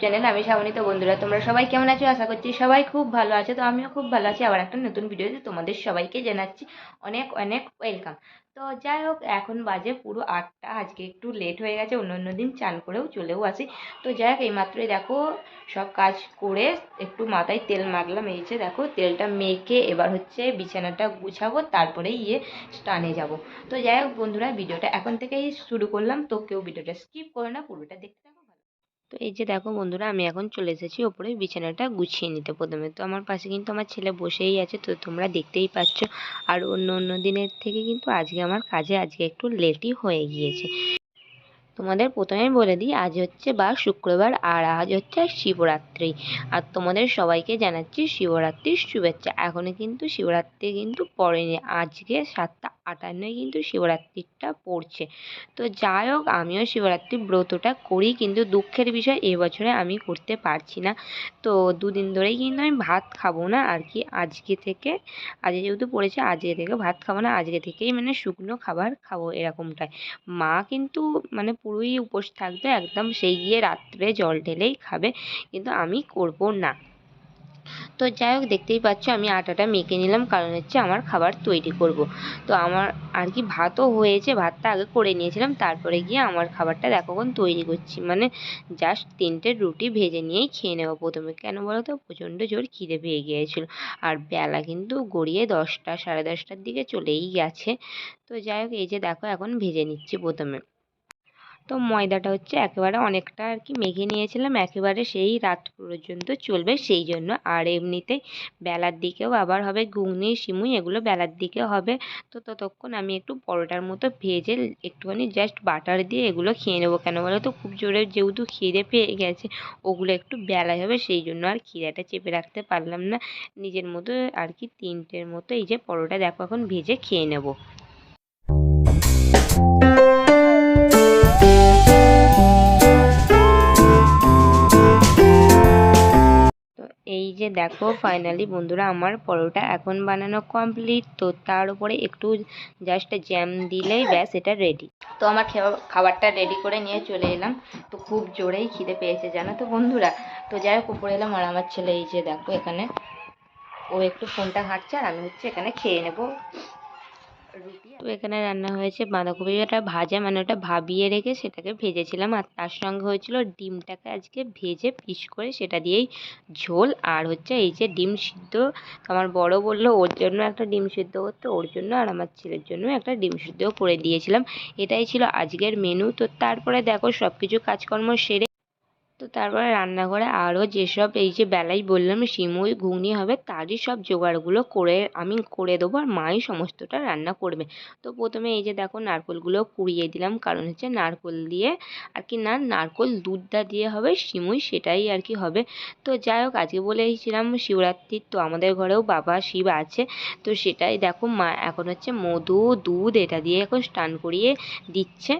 Channel আমি শ্রাবণী তো বন্ধুরা, তোমরা সবাই কেমন আছো? আশা করছি সবাই খুব ভালো আছে। তো আমিও খুব ভালো আছি। আবার একটা নতুন ভিডিওতে তোমাদের সবাইকে জানাচ্ছি অনেক অনেক ওয়েলকাম তো যাই হোক, এখন বাজে পুরো আটটা। আজকে একটু লেট হয়ে গেছে, অন্য অন্য দিন চান করেও চলেও আসি। তো যাই হোক, এইমাত্রই দেখো, সব কাজ করে একটু মাথায় তেল মাখলাম। এই যে দেখো, তেলটা মেখে এবার হচ্ছে বিছানাটা গুছাবো, তারপরে ইয়ে স্টানে যাব। তো যাই হোক, বন্ধুরা, ভিডিওটা এখন থেকেই শুরু করলাম। তো কেউ ভিডিওটা স্কিপ করে না, পুরোটা দেখতে তো এই যে দেখো বন্ধুরা, আমি এখন চলে এসেছি ওপরে বিছানাটা গুছিয়ে নিতে প্রথমে। তো আমার পাশে কিন্তু আমার ছেলে বসেই আছে, তো তোমরা দেখতেই পাচ্ছ। আর অন্য অন্য দিনের থেকে কিন্তু আজকে আমার কাজে আজকে একটু লেটই হয়ে গিয়েছে। তোমাদের প্রথমে বলে দিই, আজ হচ্ছে বা শুক্রবার আর আজ হচ্ছে শিবরাত্রি। আর তোমাদের সবাইকে জানাচ্ছি শিবরাত্রির শুভেচ্ছা। এখনও কিন্তু শিবরাত্রি কিন্তু পড়েনি, আজকে সাতটা আটান্নয় কিন্তু শিবরাত্রিটা পড়ছে। তো যাই হোক, আমিও শিবরাত্রি ব্রতটা করি, কিন্তু দুঃখের বিষয় এবছরে আমি করতে পারছি না। তো দুদিন ধরেই কিন্তু আমি ভাত খাব না আর কি, আজকে থেকে, আজকে যেহেতু পড়েছে, আজকে থেকে ভাত খাব না, আজকে থেকেই মানে শুকনো খাবার খাব এরকমটাই। মা কিন্তু মানে পুরোই উপোস থাকবে একদম সেই গিয়ে রাত্রে জল ঢেলেই খাবে, কিন্তু আমি করব না। তো যাই হোক, দেখতেই পাচ্ছ আমি আটাটা মেখে নিলাম, কারণ হচ্ছে আমার খাবার তৈরি করব। তো আমার আর কি ভাতও হয়েছে, ভাতটা আগে করে নিয়েছিলাম, তারপরে গিয়ে আমার খাবারটা দেখো কোন তৈরি করছি। মানে জাস্ট তিনটে রুটি ভেজে নিয়েই খেয়ে নেব প্রথমে। কেন বলো তো? প্রচণ্ড জোর খিদে পেয়ে গিয়েছিল। আর বেলা কিন্তু গড়িয়ে দশটা, সাড়ে দশটার দিকে চলেই গেছে। তো যাই হোক, এই যে দেখো, এখন ভেজে নিচ্ছি প্রথমে। তো ময়দাটা হচ্ছে একেবারে অনেকটা আর কি মেখে নিয়েছিলাম, একেবারে সেই রাত পর্যন্ত চলবে সেই জন্য। আর এমনিতে বেলার দিকেও আবার হবে ঘুগনি, সিমুই, এগুলো বেলার দিকে হবে। তো ততক্ষণ আমি একটু পরোটার মতো ভেজে একটুখানি জাস্ট বাটার দিয়ে এগুলো খেয়ে নেব। কেন বলো তো? খুব জোরে যেহেতু খিদে পেয়ে গেছে, ওগুলো একটু বেলায় হবে সেই জন্য আর খিদেটা চেপে রাখতে পারলাম না। নিজের মতো আর কি তিনটের মতো এই যে পরোটা দেখো এখন ভেজে খেয়ে নেব। এই যে দেখো ফাইনালি বন্ধুরা আমার পরোটা এখন বানানো কমপ্লিট তো তার উপরে একটু জাস্ট জ্যাম দিলেই ব্যাস, এটা রেডি তো আমার খাবারটা রেডি করে নিয়ে চলে এলাম। তো খুব জোরেই খিদে পেয়েছে, জানো তো বন্ধুরা? তো যাই হোক, উপরে এলাম আর আমার ছেলে এই যে দেখো এখানে। ও একটু ফোনটা ঘাঁটছে আর আমি হচ্ছে এখানে খেয়ে নেব। তো এখানে রান্না হয়েছে বাঁধাকপিটা ভাজা মানে ওটা ভাবিয়ে রেখে সেটাকে ভেজেছিলাম। আর তার সঙ্গে হয়েছিল ডিমটাকে আজকে ভেজে পিস করে সেটা দিয়েই ঝোল। আর হচ্ছে এই যে ডিম সিদ্ধ, আমার বড় বলল ওর জন্য একটা ডিম সিদ্ধ করতে, ওর জন্য আর আমার ছেলের জন্য একটা ডিম সিদ্ধ করে দিয়েছিলাম। এটাই ছিল আজকের মেনু তো তারপরে দেখো সব কিছু কাজকর্ম সেরে তারপরে রান্নাঘরে আরও যেসব এই যে বেলাই বললাম শিমুই ঘুগনি হবে, তারই সব জোগাড়গুলো করে আমি করে দেবো আর মাই সমস্তটা রান্না করবে। তো প্রথমে এই যে দেখো নারকোলগুলো কুড়িয়ে দিলাম, কারণ হচ্ছে নারকোল দিয়ে আর কি না নারকোল দুধটা দিয়ে হবে শিমুই সেটাই আর কি হবে। তো যাই হোক, আজকে বলেছিলাম শিবরাত্রির তো আমাদের ঘরেও বাবা শিব আছে, তো সেটাই দেখো মা এখন হচ্ছে মধু, দুধ এটা দিয়ে এখন স্নান করিয়ে দিচ্ছে।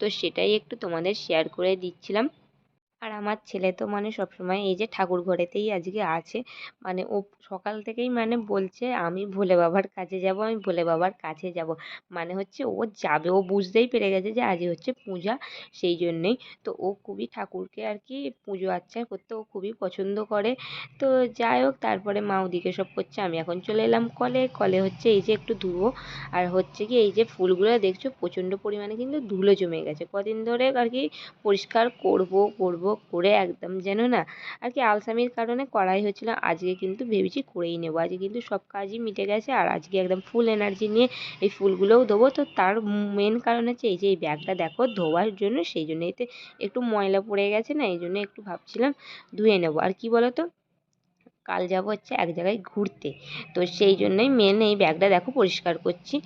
তো সেটাই একটু তোমাদের শেয়ার করে দিচ্ছিলাম। আর আমার ছেলে তো মানে সবসময় এই যে ঠাকুর ঘরেতেই আজকে আছে। মানে ও সকাল থেকেই মানে বলছে, আমি ভোলে বাবার কাছে যাব, আমি ভোলে বাবার কাছে যাব। মানে হচ্ছে ও যাবে, ও বুঝতেই পেরে গেছে যে আজই হচ্ছে পূজা, সেই জন্যেই। তো ও খুবই ঠাকুরকে আর কি পুজো আচ্চা করতে ও খুবই পছন্দ করে। তো যাই হোক, তারপরে মা ওদিকে সব করছে, আমি এখন চলে এলাম কলে। কলে হচ্ছে এই যে একটু ধুবো আর হচ্ছে কি এই যে ফুলগুলো দেখছ, প্রচণ্ড পরিমাণে কিন্তু ধুলো জমে গেছে। কদিন ধরে আর কি পরিষ্কার করব করব করে একদম যেন না আর কি আলসামির কারণে করাই হচ্ছিল। আজকে কিন্তু ভেবেছি করেই নেব। আজকে কিন্তু সব কাজই মিটে গেছে আর আজকে একদম ফুল এনার্জি নিয়ে এই ফুলগুলোও দেবো তো তার মেন কারণ হচ্ছে এই যে, এই ব্যাগটা দেখো ধোয়ার জন্য, সেই জন্য এতে একটু ময়লা পড়ে গেছে না, এই জন্য একটু ভাবছিলাম ধুয়ে নেব। আর কি বলো তো কাল যাব হচ্ছে এক জায়গায় ঘুরতে। তো সেই জন্যই মেন এই ব্যাগটা দেখো পরিষ্কার করছি।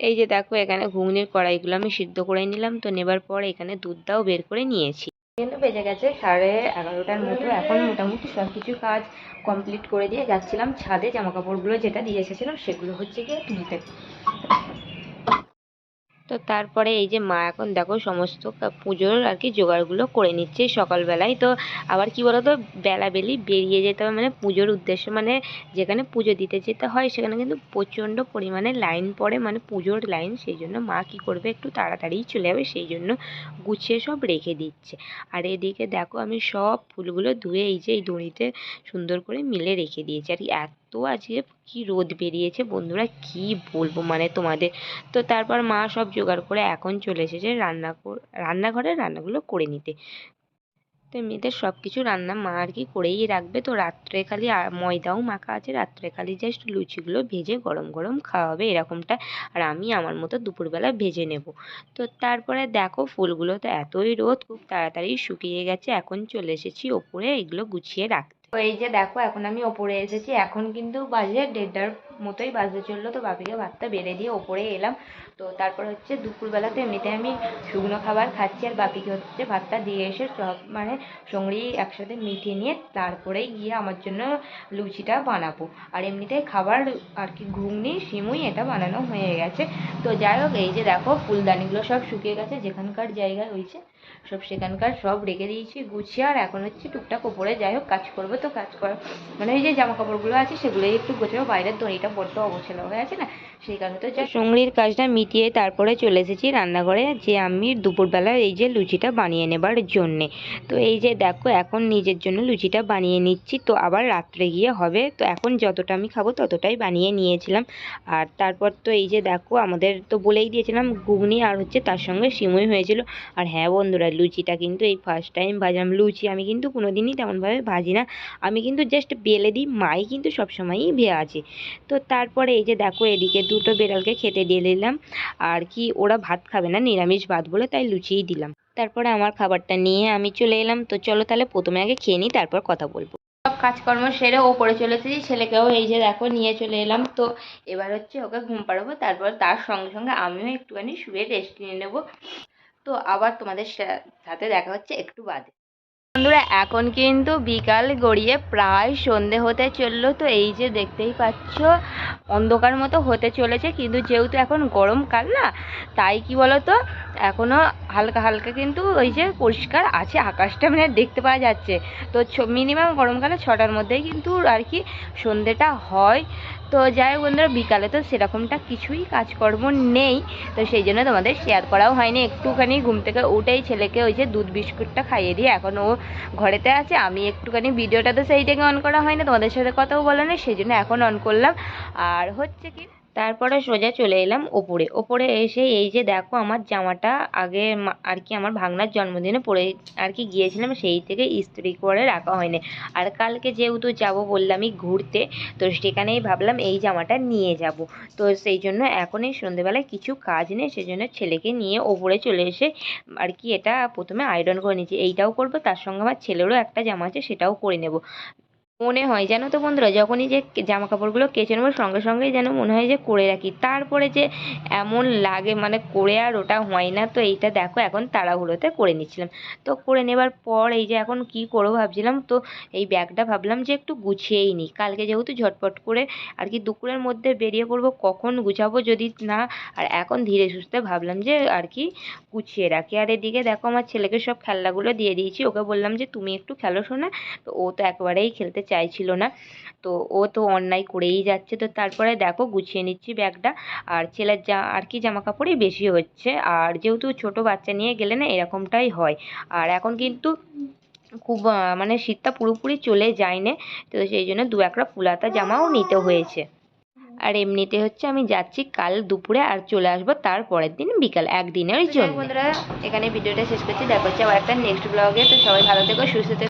এই যে দেখো এখানে ঘুগনির কড়াইগুলো আমি সিদ্ধ করে নিলাম। তো নেবার পর এখানে দুধটাও বের করে নিয়েছি। কিন্তু বেজে গেছে সাড়ে এগারোটার মতো। এখন মোটামুটি সব কিছু কাজ কমপ্লিট করে দিয়ে যাচ্ছিলাম ছাদে জামা কাপড়গুলো যেটা দিয়ে এসেছিলাম সেগুলো হচ্ছে গিয়ে তুলতে। তো তো তারপরে এই যে মা এখন দেখো সমস্ত পুজোর আর কি জোগাড়গুলো করে নিচ্ছে সকালবেলায়। তো আবার কি বলতো বেলাবেলি বেরিয়ে যেতে হবে। মানে পুজোর উদ্দেশ্যে মানে যেখানে পুজো দিতে যেতে হয় সেখানে কিন্তু প্রচণ্ড পরিমাণে লাইন পড়ে। মানে পুজোর লাইন সেই জন্য মা কী করবে একটু তাড়াতাড়িই চলে যাবে সেই জন্য গুছিয়ে সব রেখে দিচ্ছে। আর এদিকে দেখো আমি সব ফুলগুলো ধুয়ে এই যে এই দড়িতে সুন্দর করে মিলে রেখে দিয়েছি। আর এত আজকে কি রোদ বেরিয়েছে বন্ধুরা, কি বলব মানে তোমাদের। তো তারপর মা সব জোগাড় করে এখন চলে এসেছে রান্না কর- রান্নাঘরে রান্নাগুলো করে নিতে। তো এমনিতে সব কিছু রান্না মা আর কি করেই রাখবে। তো রাত্রে খালি ময়দাও মাখা আছে, রাত্রে খালি জাস্ট লুচিগুলো ভেজে গরম গরম খাওয়া হবে এরকমটা। আর আমি আমার মতো দুপুরবেলা ভেজে নেব। তো তারপরে দেখো ফুলগুলো তো এতই রোদ, খুব তাড়াতাড়ি শুকিয়ে গেছে, এখন চলে এসেছি ওপরে এগুলো গুছিয়ে রাখতে। তো এই যে দেখো, এখন আমি ওপরে এসেছি। এখন কিন্তু বাজে দেড়টার মতোই বাজতে চলল। তো বাপিকে ভাতটা বেড়ে দিয়ে ওপরে এলাম। তো তারপর হচ্ছে দুপুরবেলাতে এমনিতে আমি শুকনো খাবার খাচ্ছি আর বাপিকে হচ্ছে ভাতটা দিয়ে এসে সব মানে সঙ্গী একসাথে মিটিয়ে নিয়ে তারপরেই গিয়ে আমার জন্য লুচিটা বানাবো। আর এমনিতে খাবার আর কি ঘুগনি, সিমুই এটা বানানো হয়ে গেছে। তো যাই হোক, এই যে দেখো, ফুলদানিগুলো সব শুকিয়ে গেছে। যেখানকার জায়গায় হয়েছে সব সেখানকার সব রেখে দিয়েছি, গুছিয়ে, আর এখন হচ্ছে টুকটাক ওপরে যাই হোক, কাজ করব তো, কাজ করা মানে ওই যে জামা কাপড়গুলো আছে সেগুলোই একটু গোছাবো, বাইরের দড়িটা বড্ড অবছেলা হয়ে আছে না, সেই কারণে তো যা সঙ্গীর কাজটা মিটিয়ে তারপরে চলে এসেছি রান্নাঘরে, যে আমি দুপুরবেলা এই যে লুচিটা বানিয়ে নেবার জন্যে। তো এই যে দেখো, এখন নিজের জন্য লুচিটা বানিয়ে নিচ্ছি, তো আবার রাত্রে গিয়ে হবে, তো এখন যতটা আমি খাব ততটাই বানিয়ে নিয়েছিলাম। আর তারপর তো এই যে দেখো, আমাদের তো বলেই দিয়েছিলাম, ঘুগনি আর হচ্ছে তার সঙ্গে সিমুই হয়েছিল। আর হ্যাঁ বন্ধুরা লুচিটা কিন্তু এই ফার্স্ট টাইম ভাজলাম। লুচি আমি কিন্তু কোনো দিনই তেমনভাবে ভাজি না আমি কিন্তু জাস্ট বেলে দিই। মাই কিন্তু সবসময়ই ভেজে তো তারপরে এই যে দেখো, এদিকে দুটো বেড়ালকে খেতে দিয়ে দিলাম। আর কি, ওরা ভাত খাবে না, নিরামিষ ভাত বলে তাই লুচিই দিলাম। তারপরে আমার খাবারটা নিয়ে আমি চলে এলাম। তো চলো তাহলে প্রথমে আগে খেয়ে নিই, তারপর কথা বলব। সব কাজকর্ম সেরে ওপরে চলে এসেছি। ছেলেকেও এই যে দেখো, নিয়ে চলে এলাম। তো এবার হচ্ছে ওকে ঘুম পাড়াবো। তারপর তার সঙ্গে সঙ্গে আমিও একটুখানি শুয়ে রেস্ট নিয়ে নেব। তো আবার তোমাদের সাথে দেখা হচ্ছে একটু বাদে। বন্ধুরা, এখন কিন্তু বিকাল গড়িয়ে প্রায় সন্ধে হতে চলল, তো এই যে দেখতেই পাচ্ছ, অন্ধকার মতো হতে চলেছে, কিন্তু যেহেতু এখন গরমকাল না, তাই কি বলো তো এখনও হালকা হালকা কিন্তু ওই যে পরিষ্কার আছে, আকাশটা মানে দেখতে পাওয়া যাচ্ছে। তো মিনিমাম গরমকালে ছটার মধ্যেই কিন্তু আর কি সন্ধেটা হয়। তো যাই বন্ধুরা, বিকালে তো সেরকমটা কিছুই কাজকর্ম নেই, তো সেই জন্য তোমাদের শেয়ার করাও হয়নি। একটুখানি ঘুম থেকে উঠেই ছেলেকে ওই যে দুধ বিস্কুটটা খাইয়ে দিয়ে এখন ও ঘরেতে আছে। আমি একটুখানি ভিডিওটা তো সেই থেকে অন করা হয়নি, তোমাদের সাথে কথাও বলে না সেই জন্য এখন অন করলাম। আর হচ্ছে কি তারপরে সোজা চলে এলাম ওপরে। ওপরে এসে এই যে দেখো আমার জামাটা আগে আর কি আমার ভাগনার জন্মদিনে পরে আর কি গিয়েছিলাম, সেই থেকে ইস্ত্রি করে রাখা হয়নি। আর কালকে যেহেতু যাব বললামই ঘুরতে, তো সেখানেই ভাবলাম এই জামাটা নিয়ে যাব। তো সেই জন্য এখন এই সন্ধেবেলায় কিছু কাজ নেই সেই জন্য ছেলেকে নিয়ে ওপরে চলে এসে আর কি এটা প্রথমে আয়রন করে নিয়েছি। এইটাও করব, তার সঙ্গে আমার ছেলেরও একটা জামা আছে, সেটাও করে নেব। মনে হয় জানো তো বন্ধুরা? যখনই যে জামা কাপড়গুলো কেচে নেব, সঙ্গে সঙ্গেই যেন মনে হয় যে করে রাখি। তারপরে যে এমন লাগে মানে করে আর ওটা হয় না। তো এইটা দেখো, এখন তাড়াহুড়োতে করে নিচ্ছিলাম। তো করে নেবার পর এই যে এখন কি করব ভাবছিলাম, তো এই ব্যাগটা ভাবলাম যে একটু গুছিয়েই নিই। কালকে যেহেতু ঝটপট করে আর কি দুপুরের মধ্যে বেরিয়ে পড়ব, কখন গুছাবো যদি না, আর এখন ধীরে সুস্থে ভাবলাম যে আর কি গুছিয়ে রাখি। আর এদিকে দেখো, আমার ছেলেকে সব খেলনাগুলো দিয়ে দিয়েছি। ওকে বললাম যে, তুমি একটু খেলো শোনা তো ও তো একবারেই খেলতে চাইছিল না। তো ও তো অন্যায় করেই যাচ্ছে। তো তারপরে দেখো গুছিয়ে নিচ্ছি ব্যাগটা। আর ছেলের যা আর কি জামা কাপড়ই বেশি হচ্ছে। আর যেহেতু ছোট বাচ্চা নিয়ে গেলে না এরকমটাই হয়। আর এখন কিন্তু খুব মানে শীতটা পুরোপুরি চলে যায়নি। তো সেই জন্য দু একটা ফুলাতা জামাও নিতে হয়েছে। আর এমনিতে হচ্ছে আমি যাচ্ছি কাল দুপুরে আর চলে আসব তার পরের দিন বিকাল একদিনের জন্য। বন্ধুরা এখানে ভিডিওটা শেষ করছি। দেখা হচ্ছে আবার একটা নেক্সট ব্লগে তো সবাই ভালো থেকো সুস্থ থেকো।